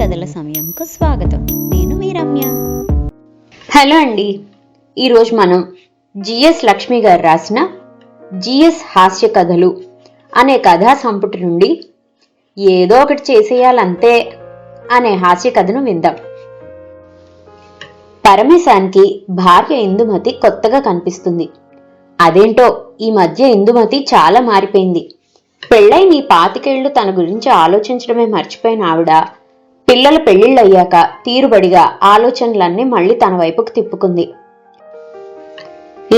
కథల సమయంకు స్వాగతం. నేను మీ రమ్య. హలో అండి. ఈరోజు మనం జిఎస్ లక్ష్మి గారు రాసిన జిఎస్ హాస్య కథలు అనే కథా సంపుటి నుండి ఏదో ఒకటి చేసేయాలంతే అనే హాస్య కథను విందాం. పరమేశానికి భార్య ఇందుమతి కొత్తగా కనిపిస్తుంది. అదేంటో ఈ మధ్య ఇందుమతి చాలా మారిపోయింది. పెళ్ళై నీ పాతికేళ్ళు తన గురించి ఆలోచించడమే మర్చిపోయిన ఆవిడ పిల్లల పెళ్ళిళ్ళయ్యాక తీరుబడిగా ఆలోచనలన్నీ మళ్ళీ తన వైపుకు తిప్పుకుంది.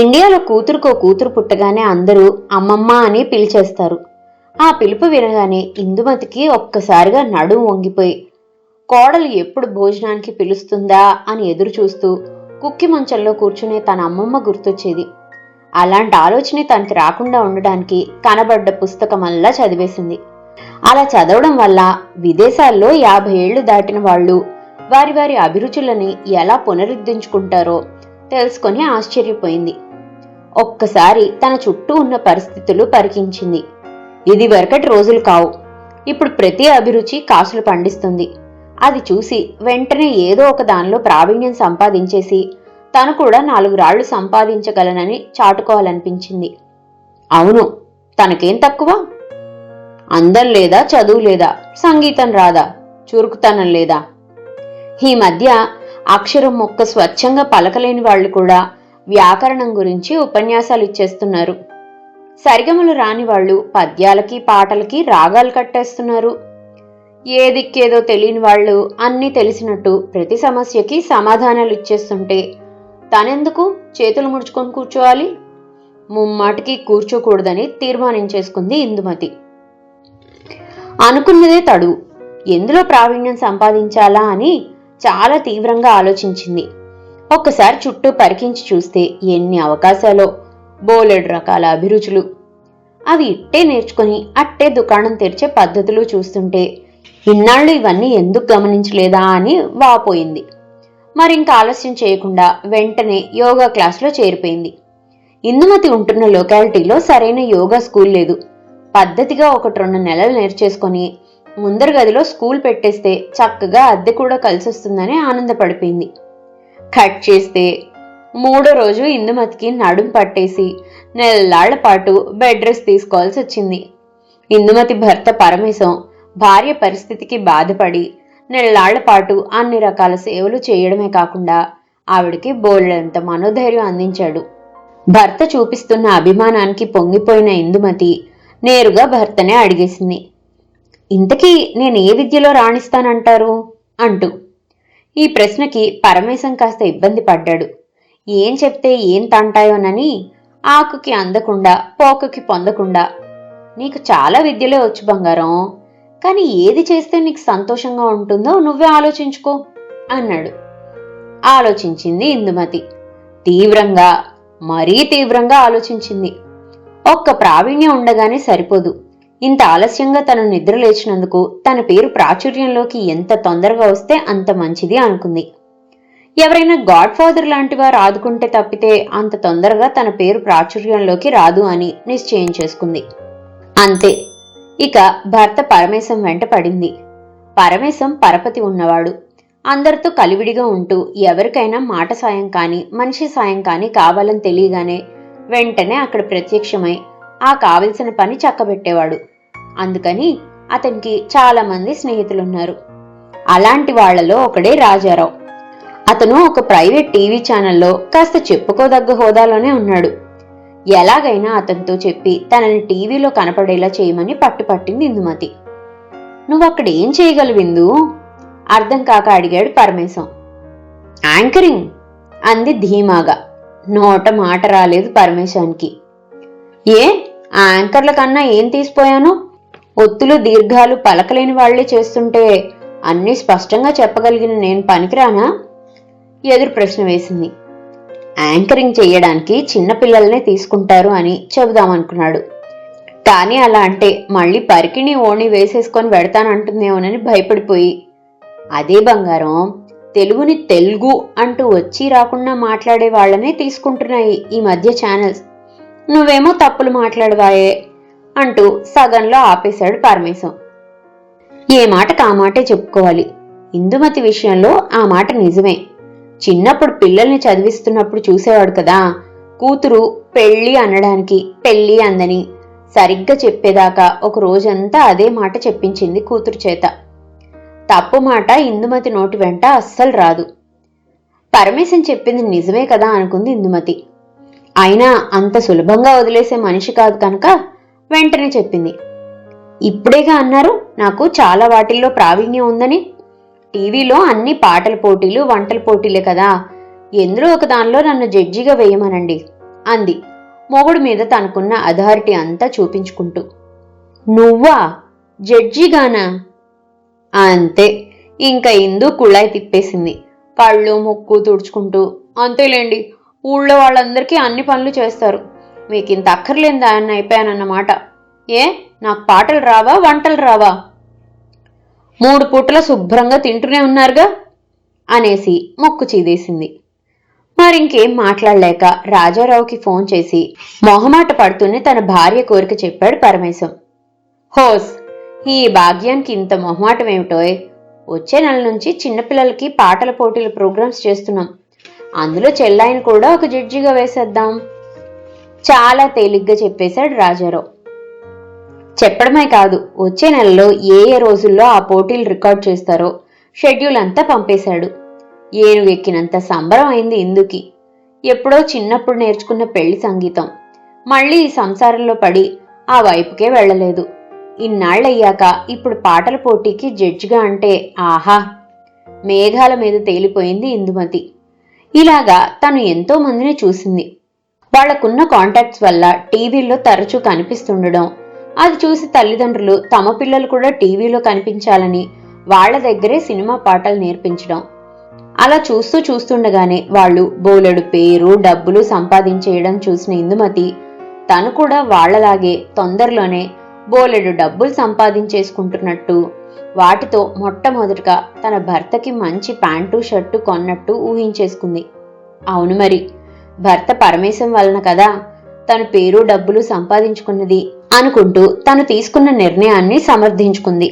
ఇండియాలో కూతురుకో కూతురు పుట్టగానే అందరూ అమ్మమ్మ అని పిలిచేస్తారు. ఆ పిలుపు వినగానే ఇందుమతికి ఒక్కసారిగా నడుము వంగిపోయి కోడలు ఎప్పుడు భోజనానికి పిలుస్తుందా అని ఎదురు చూస్తూ కుక్కి మంచంలో కూర్చునే తన అమ్మమ్మ గుర్తొచ్చేది. అలాంటి ఆలోచనే తనకి రాకుండా ఉండడానికి కనబడ్డ పుస్తకమల్లా చదివేసింది. అలా చదవడం వల్ల విదేశాల్లో యాభై ఏళ్ళు దాటిన వాళ్ళు వారి వారి అభిరుచులని ఎలా పునరుద్ధరించుకుంటారో తెలుసుకొని ఆశ్చర్యపోయింది. ఒక్కసారి తన చుట్టూ ఉన్న పరిస్థితులు పరికించింది. ఇది వరకటి రోజులు కావు. ఇప్పుడు ప్రతి అభిరుచి కాసులు పండిస్తుంది. అది చూసి వెంటనే ఏదో ఒక దానిలో ప్రావీణ్యం సంపాదించేసి తను కూడా నాలుగు రాళ్ళు సంపాదించగలనని చాటుకోవాలనిపించింది. అవును తనకేం తక్కువ? అందం లేదా చదువు లేదా సంగీతం రాదా చురుకుతనం లేదా? ఈ మధ్య అక్షరం మొక్క స్వచ్ఛంగా పలకలేని వాళ్ళు కూడా వ్యాకరణం గురించి ఉపన్యాసాలు ఇచ్చేస్తున్నారు. సరిగమలు రాని వాళ్ళు పద్యాలకి పాటలకి రాగాలు కట్టేస్తున్నారు. ఏ దిక్కేదో తెలియని వాళ్ళు అన్నీ తెలిసినట్టు ప్రతి సమస్యకి సమాధానాలు ఇచ్చేస్తుంటే తనెందుకు చేతులు ముడుచుకొని కూర్చోవాలి? ముమ్మాటికి కూర్చోకూడదని తీర్మానించేసుకుంది ఇందుమతి. అనుకున్నదే తడు. ఎందులో ప్రావీణ్యం సంపాదించాలా అని చాలా తీవ్రంగా ఆలోచించింది. ఒక్కసారి చుట్టూ పరికించి చూస్తే ఎన్ని అవకాశాలో బోలెడు రకాల అభిరుచులు. అవి ఇట్టే నేర్చుకుని అట్టే దుకాణం తెరిచే పద్ధతులు చూస్తుంటే ఇన్నాళ్ళు ఇవన్నీ ఎందుకు గమనించలేదా అని వాపోయింది. మరింక ఆలస్యం చేయకుండా వెంటనే యోగా క్లాస్లో చేరిపోయింది. ఇందుమతి ఉంటున్న లొకాలిటీలో సరైన యోగా స్కూల్ లేదు. పద్ధతిగా ఒకటి రెండు నెలలు నేర్చేసుకొని ముందర గదిలో స్కూల్ పెట్టేస్తే చక్కగా అద్దె కూడా కలిసి వస్తుందని ఆనందపడిపోయింది. కట్ చేస్తే మూడో రోజు ఇందుమతికి నడుం పట్టేసి నెలలాళ్ళ పాటు బెడ్ రెస్ట్ తీసుకోవాల్సి వచ్చింది. ఇందుమతి భర్త పరమేశం భార్య పరిస్థితికి బాధపడి నెలలాళ్ళ పాటు అన్ని రకాల సేవలు చేయడమే కాకుండా ఆవిడికి బోలెడంత మనోధైర్యం అందించాడు. భర్త చూపిస్తున్న అభిమానానికి పొంగిపోయిన ఇందుమతి నేరుగా భర్తనే అడిగేసింది. ఇంతకీ నేను ఏ విద్యలో రాణిస్తానంటారు? అంటూ. ఈ ప్రశ్నకి పరమేశం కాస్త ఇబ్బంది పడ్డాడు. ఏం చెప్తే ఏం తంటాయోనని ఆకుకి అందకుండా పోకకి పొందకుండా. నీకు చాలా విద్యలే వచ్చు బంగారం. కానీ ఏది చేస్తే నీకు సంతోషంగా ఉంటుందో నువ్వే ఆలోచించుకో అన్నాడు. ఆలోచించింది ఇందుమతి. తీవ్రంగా మరీ తీవ్రంగా ఆలోచించింది. ఒక్క ప్రావీణ్యం ఉండగానే సరిపోదు. ఇంత ఆలస్యంగా తను నిద్ర లేచినందుకు తన పేరు ప్రాచుర్యంలోకి ఎంత తొందరగా వస్తే అంత మంచిది అనుకుంది. ఎవరైనా గాడ్ ఫాదర్ లాంటి వారు ఆదుకుంటే తప్పితే అంత తొందరగా తన పేరు ప్రాచుర్యంలోకి రాదు అని నిశ్చయం చేసుకుంది. అంతే. ఇక భర్త పరమేశం వెంట పడింది. పరమేశం పరపతి ఉన్నవాడు. అందరితో కలివిడిగా ఉంటూ ఎవరికైనా మాట సాయం కాని మనిషి సాయం కాని కావాలని తెలియగానే వెంటనే అక్కడ ప్రత్యక్షమై ఆ కావలసిన పని చక్కబెట్టేవాడు. అందుకని అతనికి చాలామంది స్నేహితులున్నారు. అలాంటి వాళ్ళలో ఒకడే రాజారావు. అతను ఒక ప్రైవేట్ టీవీ ఛానల్లో కాస్త చెప్పుకోదగ్గ హోదాలోనే ఉన్నాడు. ఎలాగైనా అతనితో చెప్పి తనని టీవీలో కనపడేలా చేయమని పట్టుపట్టింది ఇందుమతి. నువ్వు అక్కడ ఏం చేయగలవిందు అర్థం కాక అడిగాడు పరమేశం. యాంకరింగ్ అంది ధీమాగా. నోట మాట రాలేదు పరమేశానికి ఏ? ఆ యాంకర్ల కన్నా ఏం తీసిపోయాను? ఒత్తులు దీర్ఘాలు పలకలేని వాళ్ళే చేస్తుంటే అన్నీ స్పష్టంగా చెప్పగలిగిన నేను పనికిరానా? ఎదురు ప్రశ్న వేసింది. యాంకరింగ్ చేయడానికి చిన్నపిల్లల్నే తీసుకుంటారు అని చెబుదామనుకున్నాడు. కానీ అలా అంటే మళ్ళీ పరికిణి ఓణి వేసేసుకొని పెడతానంటుందేమోనని భయపడిపోయి. అదే బంగారం. తెలుగుని తెలుగు అంటూ వచ్చి రాకుండా మాట్లాడే వాళ్ళనే తీసుకుంటున్నాయి ఈ మధ్య ఛానల్స్ నువ్వేమో తప్పులు మాట్లాడవాయే అంటూ సగంలో ఆపేశాడు పరమేశం. ఏ మాటకు ఆ మాటే చెప్పుకోవాలి. ఇందుమతి విషయంలో ఆ మాట నిజమే. చిన్నప్పుడు పిల్లల్ని చదివిస్తున్నప్పుడు చూసేవాడు కదా. కూతురు పెళ్ళి అనడానికి పెళ్ళి అందని సరిగ్గా చెప్పేదాకా ఒక రోజంతా అదే మాట చెప్పించింది కూతురు చేత. తప్పు మాట ఇందుమతి నోటి వెంట అస్సలు రాదు. పరమేశం చెప్పింది నిజమే కదా అనుకుంది ఇందుమతి. అయినా అంత సులభంగా వదిలేసే మనిషి కాదు కనుక వెంటనే చెప్పింది. ఇప్పుడేగా అన్నారు? నాకు చాలా వాటిల్లో ప్రావీణ్యం ఉందని. టీవీలో అన్ని పాటల పోటీలు వంటల పోటీలే కదా. ఎందులో ఒక దానిలో నన్ను జడ్జిగా వేయమనండి? అంది. మొగుడు మీద తనకున్న అథారిటీ అంతా చూపించుకుంటూ. నువ్వా? జడ్జిగానా? అంతే. ఇంకా ఇందు కుళాయి తిప్పేసింది. కళ్ళు ముక్కు తుడుచుకుంటూ అంతేలేండి ఊళ్ళో వాళ్ళందరికీ అన్ని పనులు చేస్తారు. మీకు ఇంత అక్కర్లేని దాన్ని అయిపోయానన్నమాట ఏ నాకు పాటలు రావా వంటలు రావా? మూడు పూటల శుభ్రంగా తింటూనే ఉన్నారుగా? అనేసి మొక్కు చీదేసింది. మరింకేం మాట్లాడలేక రాజారావుకి ఫోన్ చేసి మొహమాట పడుతూనే తన భార్య కోరిక చెప్పాడు పరమేశం. హోస్ ఈ భాగ్యానికి ఇంత మొహమాటం ఏమిటోయ్? వచ్చే నెల నుంచి చిన్నపిల్లలకి పాటల పోటీల ప్రోగ్రామ్స్ చేస్తున్నాం. అందులో చెల్లాయిని కూడా ఒక జడ్జిగా వేసేద్దాం. చాలా తేలిగ్గా చెప్పేశాడు రాజారావు. చెప్పడమే కాదు వచ్చే నెలలో ఏ ఏ రోజుల్లో ఆ పోటీలు రికార్డ్ చేస్తారో షెడ్యూల్ అంతా పంపేశాడు. ఏనుగు ఎక్కినంత సంబరం అయింది ఇందుకి. ఎప్పుడో చిన్నప్పుడు నేర్చుకున్న పెళ్ళి సంగీతం. మళ్ళీ ఈ సంసారంలో పడి ఆ వైపుకే వెళ్ళలేదు. ఇన్నాళ్ళయ్యాక ఇప్పుడు పాటల పోటీకి జడ్జిగా అంటే ఆహా! మేఘాల మీద తేలిపోయింది ఇందుమతి. ఇలాగా తను ఎంతో మందిని చూసింది. వాళ్ళకున్న కాంటాక్ట్స్ వల్ల టీవీల్లో తరచూ కనిపిస్తుండడం అది చూసి తల్లిదండ్రులు తమ పిల్లలు కూడా టీవీలో కనిపించాలని వాళ్ళ దగ్గరే సినిమా పాటలు నేర్పించడం. అలా చూస్తూ చూస్తుండగానే వాళ్ళు బోలెడు పేరు డబ్బులు సంపాదించేయడం చూసిన ఇందుమతి తను కూడా వాళ్ళలాగే తొందరలోనే బోలెడు డబ్బులు సంపాదించేసుకుంటున్నట్టు వాటితో మొట్టమొదటిగా తన భర్తకి మంచి ప్యాంటు షర్టు కొన్నట్టు ఊహించేసుకుంది. అవును మరి భర్త పరమేశం వలన కదా తన పేరు డబ్బులు సంపాదించుకున్నది అనుకుంటూ తను తీసుకున్న నిర్ణయాన్ని సమర్థించుకుంది.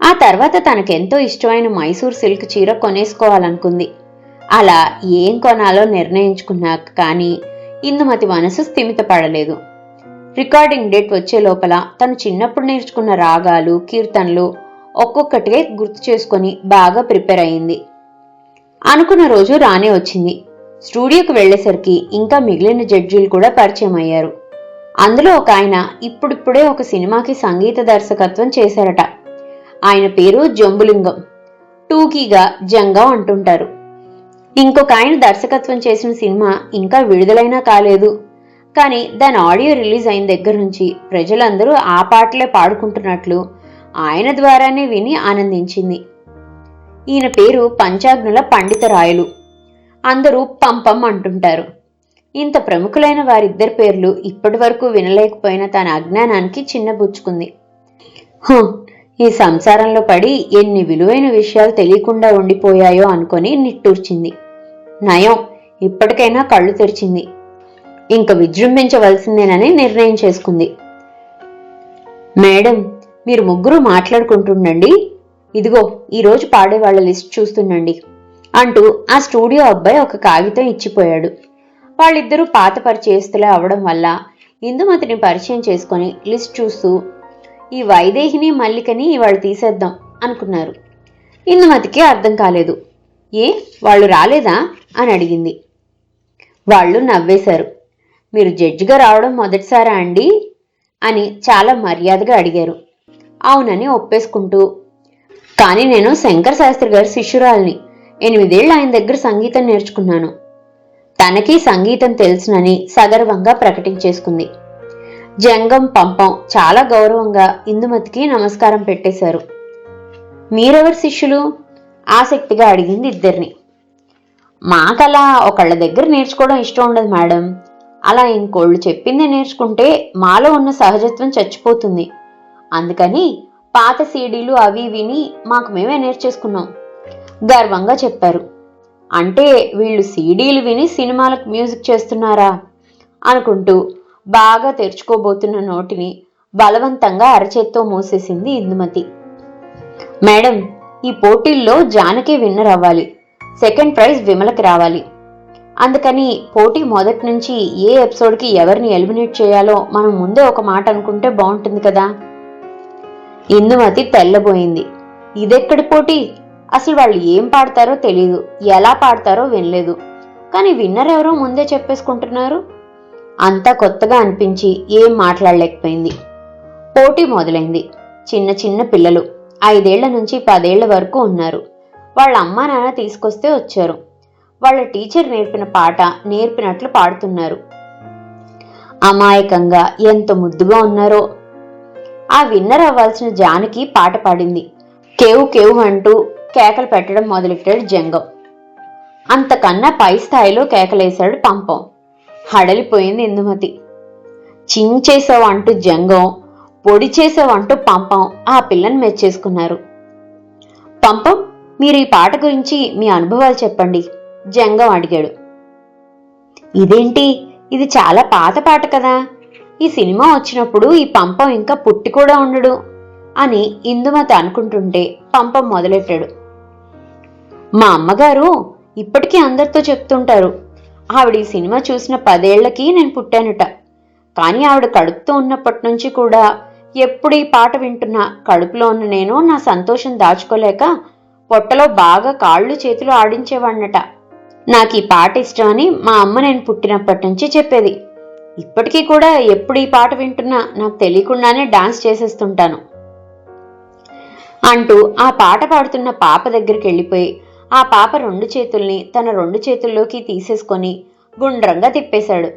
ఆ తర్వాత తనకెంతో ఇష్టమైన మైసూర్ సిల్క్ చీర కొనేసుకోవాలనుకుంది. అలా ఏం కొనాలో నిర్ణయించుకున్నాక కానీ ఇందుమతి మనసు స్థిమితపడలేదు. రికార్డింగ్ డేట్ వచ్చే లోపల తను చిన్నప్పుడు నేర్చుకున్న రాగాలు కీర్తనలు ఒక్కొక్కటిగా గుర్తు చేసుకొని బాగా ప్రిపేర్ అయింది. అనుకున్న రోజు రానే వచ్చింది. స్టూడియోకి వెళ్ళేసరికి ఇంకా మిగిలిన జడ్జీలు కూడా పరిచయం అయ్యారు. అందులో ఒక ఆయన ఇప్పుడిప్పుడే ఒక సినిమాకి సంగీత దర్శకత్వం చేశారట. ఆయన పేరు జంబులింగం. టూకీగా జంగం అంటుంటారు. ఇంకొక ఆయన దర్శకత్వం చేసిన సినిమా ఇంకా విడుదలైనా కాలేదు. కానీ దాని ఆడియో రిలీజ్ అయిన దగ్గర నుంచి ప్రజలందరూ ఆ పాటలే పాడుకుంటున్నట్లు ఆయన ద్వారానే విని ఆనందించింది. ఈయన పేరు పంచాగ్నుల పండితరాయలు. అందరూ పంపం అంటుంటారు. ఇంత ప్రముఖులైన వారిద్దరి పేర్లు ఇప్పటి వరకు వినలేకపోయిన తన అజ్ఞానానికి చిన్నబుచ్చుకుంది. ఈ సంసారంలో పడి ఎన్ని విలువైన విషయాలు తెలియకుండా ఉండిపోయాయో అనుకొని నిట్టూర్చింది. నయం ఇప్పటికైనా కళ్ళు తెరిచింది. ఇంక విజృంభించవలసిందేనని నిర్ణయం చేసుకుంది. మేడం మీరు ముగ్గురు మాట్లాడుకుంటుండండి. ఇదిగో ఈరోజు పాడే వాళ్ళ లిస్ట్ చూస్తుండండి అంటూ ఆ స్టూడియో అబ్బాయి ఒక కాగితం ఇచ్చిపోయాడు. వాళ్ళిద్దరూ పాత పరిచయస్తులే అవడం వల్ల ఇందుమతిని పరిచయం చేసుకొని లిస్ట్ చూస్తూ ఈ వైదేహిని మల్లికని ఇవాళ తీసేద్దాం అనుకున్నారు. ఇందుమతికి అర్థం కాలేదు. ఏ వాళ్ళు రాలేదా? అని అడిగింది. వాళ్ళు నవ్వేశారు. మీరు జడ్జిగా రావడం మొదటిసారా అండి? అని చాలా మర్యాదగా అడిగారు. అవునని ఒప్పేసుకుంటూ కానీ నేను శంకర్ శాస్త్రి గారి శిష్యురాల్ని. ఎనిమిదేళ్ళు ఆయన దగ్గర సంగీతం నేర్చుకున్నాను. తనకి సంగీతం తెలుసునని సగర్వంగా ప్రకటించేసుకుంది. జంగం పంపం చాలా గౌరవంగా ఇందుమతికి నమస్కారం పెట్టేశారు. మీరెవరి శిష్యులు? ఆసక్తిగా అడిగింది ఇద్దరిని. మాకలా ఒకళ్ళ దగ్గర నేర్చుకోవడం ఇష్టం ఉండదు మేడం. అలా ఇంకోళ్ళు చెప్పింది నేర్చుకుంటే మాలో ఉన్న సహజత్వం చచ్చిపోతుంది. అందుకని పాత సీడీలు అవి విని మాకు మేమే నేర్చేసుకున్నాం. గర్వంగా చెప్పారు. అంటే వీళ్ళు సీడీలు విని సినిమాలకు మ్యూజిక్ చేస్తున్నారా? అనుకుంటూ బాగా తెరుచుకోబోతున్న నోటిని బలవంతంగా అరచేత్తో మూసేసింది ఇందుమతి. మేడం ఈ పోటీల్లో జానకి విన్నర్ అవ్వాలి. సెకండ్ ప్రైజ్ విమలకి రావాలి. అందుకని పోటీ మొదటి నుంచి ఏ ఎపిసోడ్కి ఎవరిని ఎలిమినేట్ చేయాలో మనం ముందే ఒక మాట అనుకుంటే బాగుంటుంది కదా. ఇందుమతి తెల్లబోయింది. ఇదెక్కడి పోటీ? అసలు వాళ్ళు ఏం పాడతారో తెలియదు ఎలా పాడతారో వినలేదు. కానీ విన్నర్ ఎవరో ముందే చెప్పేసుకుంటున్నారు. అంతా కొత్తగా అనిపించి ఏం మాట్లాడలేకపోయింది. పోటీ మొదలైంది. చిన్న చిన్న పిల్లలు ఐదేళ్ళ నుంచి పదేళ్ళ వరకు ఉన్నారు. వాళ్ళ అమ్మా నాన్న తీసుకొస్తే వచ్చారు. వాళ్ళ టీచర్ నేర్పిన పాట నేర్పినట్లు పాడుతున్నారు. అమాయకంగా ఎంత ముద్దుగా ఉన్నారో. ఆ విన్నర్ అవ్వాల్సిన జానకి పాట పాడింది. కేవు కేవు అంటూ కేకలు పెట్టడం మొదలెట్టాడు జంగం. అంతకన్నా పై స్థాయిలో కేకలేశాడు పంపం. హడలిపోయింది ఇందుమతి. చించేసావు అంటూ జంగం పొడి చేసావు అంటూ పంపం ఆ పిల్లని మెచ్చేసుకున్నారు. పంపం మీరు ఈ పాట గురించి మీ అనుభవాలు చెప్పండి. జంగం అడిగాడు. ఇదేంటి? ఇది చాలా పాత పాట కదా. ఈ సినిమా వచ్చినప్పుడు ఈ పంపం ఇంకా పుట్టి కూడా ఉండడు అని ఇందుమత అనుకుంటుంటే పంపం మొదలెట్టాడు. మా అమ్మగారు ఇప్పటికీ అందరితో చెప్తుంటారు ఆవిడ ఈ సినిమా చూసిన పదేళ్ళకి నేను పుట్టానుట. కానీ ఆవిడ కడుపుతో ఉన్నప్పటి నుంచి కూడా ఎప్పుడు ఈ పాట వింటున్నా కడుపులో ఉన్న నేను నా సంతోషం దాచుకోలేక పొట్టలో బాగా కాళ్ళు చేతులు ఆడించేవాణ్ణట. నాకు ఈ పాట ఇష్టమని మా అమ్మ నేను పుట్టినప్పటి నుంచి చెప్పేది. ఇప్పటికీ కూడా ఎప్పుడు ఈ పాట వింటున్నా నాకు తెలియకుండానే డాన్స్ చేసేస్తుంటాను. అంటూ ఆ పాట పాడుతున్న పాప దగ్గరికి వెళ్ళిపోయి ఆ పాప రెండు చేతుల్ని తన రెండు చేతుల్లోకి తీసేసుకొని గుండ్రంగా తిప్పేశాడు.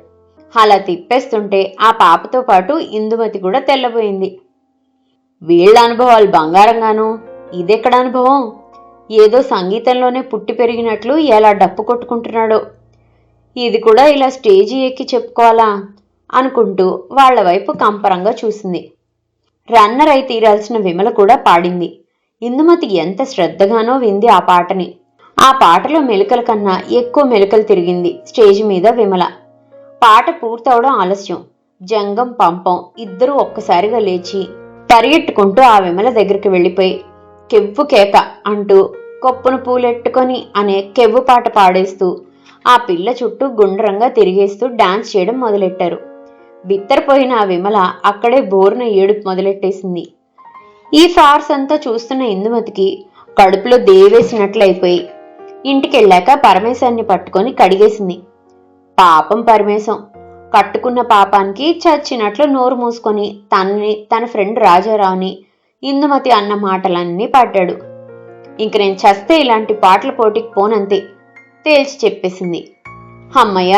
అలా తిప్పేస్తుంటే ఆ పాపతో పాటు ఇందుమతి కూడా తెల్లబోయింది. వీళ్ళ అనుభవాలు బంగారంగాను ఇదెక్కడ అనుభవం? ఏదో సంగీతంలోనే పుట్టి పెరిగినట్లు ఎలా డప్పు కొట్టుకుంటున్నాడో. ఇది కూడా ఇలా స్టేజీ ఎక్కి చెప్పుకోవాలా? అనుకుంటూ వాళ్ళ వైపు కంపరంగా చూసింది. రన్నర్ అయి తీరాల్సిన విమల కూడా పాడింది. ఇందుమతి ఎంత శ్రద్ధగానో వింది ఆ పాటని. ఆ పాటలో మెలికల కన్నా ఎక్కువ మెలికలు తిరిగింది స్టేజ్ మీద విమల. పాట పూర్తవడం ఆలస్యం. జంగం పంపం ఇద్దరూ ఒక్కసారిగా లేచి పరిగెట్టుకుంటూ ఆ విమల దగ్గరికి వెళ్ళిపోయి కెవ్వు కేక అంటూ కొప్పును పూలెట్టుకొని అనే కెవ్వు పాట పాడేస్తూ ఆ పిల్ల చుట్టూ గుండ్రంగా తిరిగేస్తూ డాన్స్ చేయడం మొదలెట్టారు. బిత్తరపోయిన ఆ విమల అక్కడే బోరున ఏడుపు మొదలెట్టేసింది. ఈ ఫార్స్ అంతా చూస్తున్న ఇందుమతికి కడుపులో దేవేసినట్లయిపోయి ఇంటికెళ్ళాక పరమేశాన్ని పట్టుకొని కడిగేసింది. పాపం పరమేశం. కట్టుకున్న పాపానికి చచ్చినట్లు నోరు మూసుకొని తనని తన ఫ్రెండ్ రాజారావుని ఇందుమతి అన్న మాటలన్నీ పడ్డాడు. ఇంక నేను చస్తే ఇలాంటి పాటల పోటీకి పోనంతే తేల్చి చెప్పేసింది. అమ్మయ్య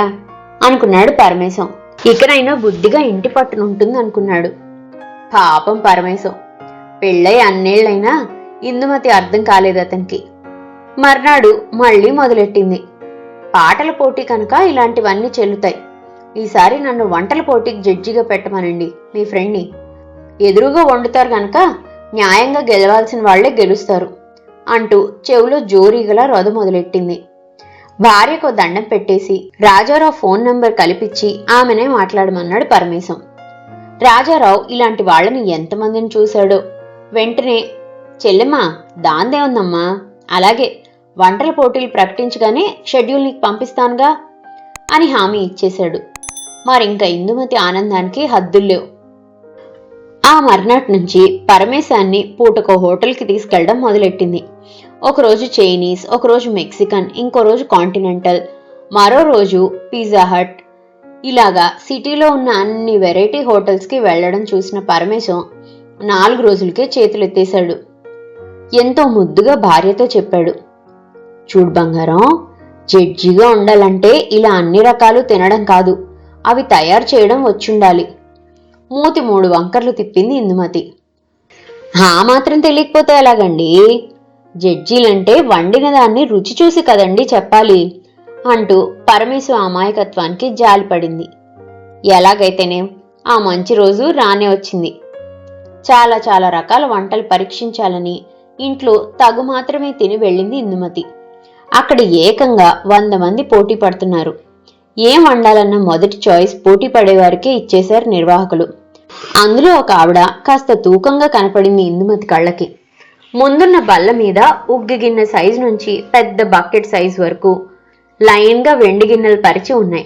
అనుకున్నాడు పరమేశం. ఇకనైనా బుద్ధిగా ఇంటి పట్టునుంటుంది అనుకున్నాడు పాపం పరమేశం. పెళ్ళై అన్నేళ్ళైనా ఇందుమతి అర్థం కాలేదు అతనికి. మర్నాడు మళ్ళీ మొదలెట్టింది. పాటల పోటీ కనుక ఇలాంటివన్నీ చెల్లుతాయి. ఈసారి నన్ను వంటల పోటీకి జడ్జిగా పెట్టమనండి మీ ఫ్రెండ్ని. ఎదురుగా వండుతారు కనుక న్యాయంగా గెలవాల్సిన వాళ్ళే గెలుస్తారు అంటూ చెవులో జోరీగల రొద మొదలెట్టింది. భార్యకు దండం పెట్టేసి రాజారావు ఫోన్ నంబర్ కల్పించి ఆమెనే మాట్లాడమన్నాడు పరమేశం. రాజారావు ఇలాంటి వాళ్ళని ఎంతమందిని చూశాడో? వెంటనే చెల్లెమ్మా దాందే ఉందమ్మా. అలాగే వంటల పోటీలు ప్రకటించగానే షెడ్యూల్ నీకు పంపిస్తానుగా అని హామీ ఇచ్చేశాడు. మరింక ఇందుమతి ఆనందానికి హద్దుల్లేవు ఆ మర్నాటి నుంచి పరమేశాన్ని పూటకో హోటల్కి తీసుకెళ్ళడం మొదలెట్టింది. ఒకరోజు చైనీస్ ఒకరోజు మెక్సికన్ ఇంకో రోజు కాంటినెంటల్ మరో రోజు పిజ్జా హట్. ఇలాగా సిటీలో ఉన్న అన్ని వెరైటీ హోటల్స్కి వెళ్ళడం చూసిన పరమేశం నాలుగు రోజులకే చేతులెత్తేశాడు. ఎంతో ముద్దుగా భార్యతో చెప్పాడు. చూడు బంగారం జడ్జిగా ఉండాలంటే ఇలా అన్ని రకాలు తినడం కాదు. అవి తయారు చేయడం వచ్చుండాలి. మూతి మూడు వంకర్లు తిప్పింది ఇందుమతి. ఆ మాత్రం తెలియకపోతే ఎలాగండి? జడ్జీలంటే వండిన దాన్ని రుచి చూసి కదండి చెప్పాలి అంటూ పరమేశ్వ అమాయకత్వానికి జాలిపడింది ఎలాగైతేనే ఆ మంచి రోజు రానే వచ్చింది. చాలా చాలా రకాల వంటలు పరీక్షించాలని ఇంట్లో తగు మాత్రమే తిని వెళ్ళింది ఇందుమతి. అక్కడ ఏకంగా వంద మంది పోటీ పడుతున్నారు. ఏం వండాలన్న మొదటి చాయిస్ పోటీ పడేవారికే ఇచ్చేశారు నిర్వాహకులు. అందులో ఒక ఆవిడ కాస్త తూకంగా కనపడింది ఇందుమతి కళ్ళకి. ముందున్న బల్ల మీద ఉగ్గి గిన్నె సైజు నుంచి పెద్ద బకెట్ సైజు వరకు లైన్గా వెండి గిన్నెలు పరిచి ఉన్నాయి.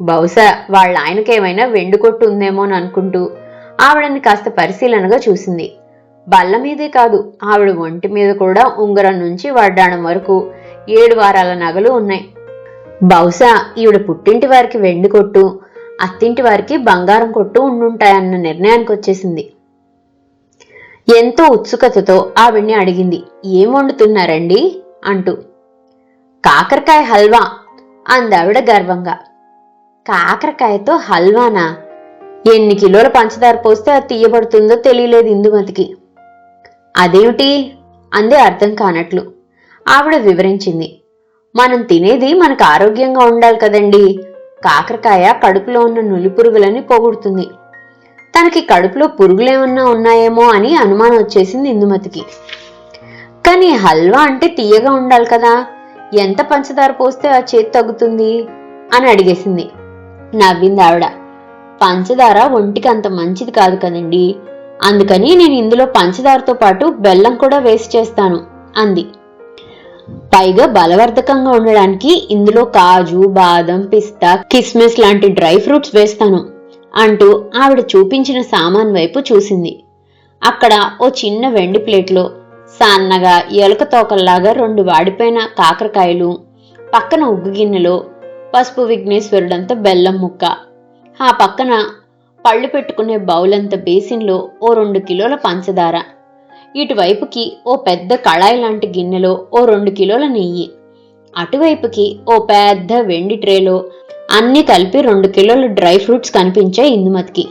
బహుశా వాళ్ళ ఆయనకేమైనా వెండి కొట్టు ఉందేమో అని అనుకుంటూ ఆవిడని కాస్త పరిశీలనగా చూసింది. బల్ల మీదే కాదు ఆవిడ ఒంటి మీద కూడా ఉంగరం నుంచి వడ్డాణం వరకు ఏడు వారాల నగలు ఉన్నాయి. బహుశా ఈవిడ పుట్టింటి వారికి వెండి కొట్టు అత్తింటి వారికి బంగారం కొట్టు ఉండుంటాయన్న నిర్ణయానికి వచ్చేసింది ఎంతో ఉత్సుకతతో ఆవిడ్ని అడిగింది. ఏం వండుతున్నారండి? అంటూ. కాకరకాయ హల్వా అందావిడ గర్వంగా. కాకరకాయతో హల్వానా? ఎన్ని కిలోల పంచదార పోస్తే అది తీయబడుతుందో తెలియలేదు ఇందుమతికి. అదేమిటి? అందే అర్థం కానట్లు. ఆవిడ వివరించింది. మనం తినేది మనకు ఆరోగ్యంగా ఉండాలి కదండి. కాకరకాయ కడుపులో ఉన్న నులి పురుగులని పొగుడుతుంది. తనకి కడుపులో పురుగులేమన్నా ఉన్నాయేమో అని అనుమానం వచ్చేసింది ఇందుమతికి. కానీ హల్వా అంటే తీయగా ఉండాలి కదా. ఎంత పంచదార పోస్తే ఆ చేతి తగ్గుతుంది? అని అడిగేసింది. నవ్వింది ఆవిడ. పంచదార ఒంటికి అంత మంచిది కాదు కదండి. అందుకని నేను ఇందులో పంచదారతో పాటు బెల్లం కూడా వేసి చేస్తాను అంది. పైగా బలవర్ధకంగా ఉండడానికి ఇందులో కాజు బాదం పిస్తా కిస్మిస్ లాంటి డ్రై ఫ్రూట్స్ వేస్తాను అంటూ ఆవిడ చూపించిన సామాన్ వైపు చూసింది. అక్కడ ఓ చిన్న వెండి ప్లేట్లో సన్నగా ఎలుక తోకల్లాగా రెండు వాడిపోయిన కాకరకాయలు పక్కన ఉగ్గు గిన్నెలో పసుపు విఘ్నేశ్వరుడంత బెల్లం ముక్క ఆ పక్కన పళ్ళు పెట్టుకునే బౌలంత బేసిన్లో ఓ రెండు కిలోల పంచదార. ఇటువైపుకి ఓ పెద్ద కళాయి లాంటి గిన్నెలో ఓ రెండు కిలోల నెయ్యి. అటువైపుకి ఓ పెద్ద వెండి ట్రేలో అన్నీ కలిపి రెండు కిలోల డ్రై ఫ్రూట్స్ కనిపించాయి ఇందుమతికి.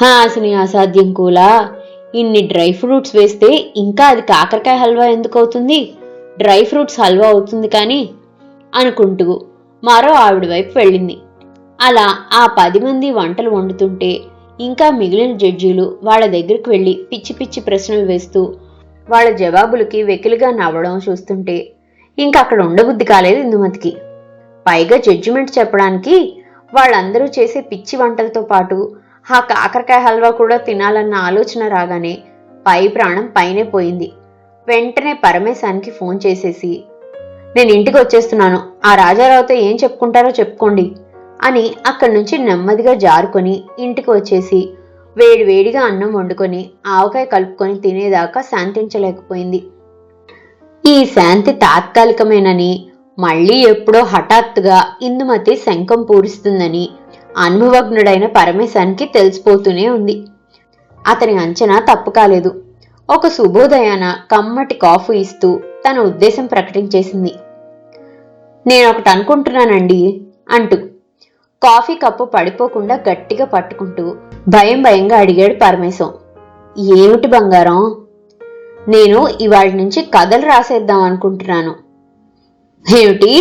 హాసిని అసాధ్యం కూలా? ఇన్ని డ్రై ఫ్రూట్స్ వేస్తే ఇంకా అది కాకరకాయ హల్వా ఎందుకు అవుతుంది? డ్రై ఫ్రూట్స్ హల్వా అవుతుంది కానీ? అనుకుంటూ మరో ఆవిడ వైపు వెళ్ళింది. అలా ఆ పది మంది వంటలు వండుతుంటే ఇంకా మిగిలిన జడ్జీలు వాళ్ళ దగ్గరికి వెళ్ళి పిచ్చి పిచ్చి ప్రశ్నలు వేస్తూ వాళ్ళ జవాబులకి వెకిలిగా నవ్వడం చూస్తుంటే ఇంకా అక్కడ ఉండబుద్ధి కాలేదు ఇందుమతికి. పైగా జడ్జిమెంట్ చెప్పడానికి వాళ్ళందరూ చేసే పిచ్చి వంటలతో పాటు ఆ కాకరకాయ హల్వా కూడా తినాలన్న ఆలోచన రాగానే పై ప్రాణం పైనే పోయింది. వెంటనే పరమేశానికి ఫోన్ చేసేసి నేను ఇంటికి వచ్చేస్తున్నాను. ఆ రాజారావుతో ఏం చెప్పుకుంటారో చెప్పుకోండి. అని అక్కడి నుంచి నెమ్మదిగా జారుకొని ఇంటికి వచ్చేసి వేడివేడిగా అన్నం వండుకొని ఆవకాయ కలుపుకొని తినేదాకా శాంతించలేకపోయింది. ఈ శాంతి తాత్కాలికమేనని మళ్ళీ ఎప్పుడో హఠాత్తుగా ఇందుమతి శంఖం పూరిస్తుందని అనుభవజ్ఞుడైన పరమేశానికి తెలిసిపోతూనే ఉంది. అతని అంచనా తప్పు కాలేదు. ఒక శుభోదయాన కమ్మటి కాఫు ఇస్తూ తన ఉద్దేశం ప్రకటించేసింది. నేను ఒకటి అనుకుంటున్నానండి అంటూ కాఫీ కప్పు పడిపోకుండా గట్టిగా పట్టుకుంటూ భయం భయంగా అడిగాడు పరమేశం. ఏమిటి బంగారం? నేను ఇవాళ నుంచి కథలు రాసేద్దాం అనుకుంటున్నాను. ఏమిటి?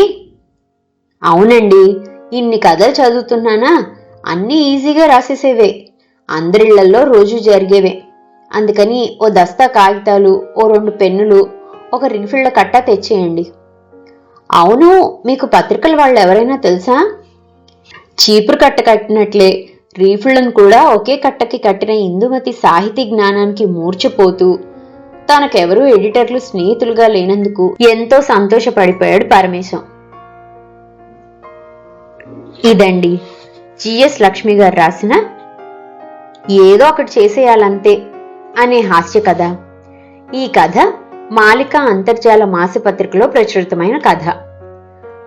అవునండి ఇన్ని కథలు చదువుతున్నానా? అన్నీ ఈజీగా రాసేసేవే. అందరిళ్ళలో రోజు జరిగేవే. అందుకని ఓ దస్తా కాగితాలు ఓ రెండు పెన్నులు ఒక రిన్ఫిల్డ్ కట్ట తెచ్చేయండి. అవును మీకు పత్రికల వాళ్ళు ఎవరైనా తెలుసా? చీపురు కట్ట కట్టినట్లే. రీఫిళ్ళను కూడా ఒకే కట్టకి కట్టిన ఇందుమతి సాహితీ జ్ఞానానికి మూర్చిపోతూ తనకెవరూ ఎడిటర్లు స్నేహితులుగా లేనందుకు ఎంతో సంతోషపడిపోయాడు పరమేశం. ఇదండి జిఎస్ లక్ష్మి గారు రాసిన ఏదో ఒకటి చేసేయాలంతే అనే హాస్య కథ. ఈ కథ మాలిక అంతర్జాల మాసపత్రికలో ప్రచురితమైన కథ.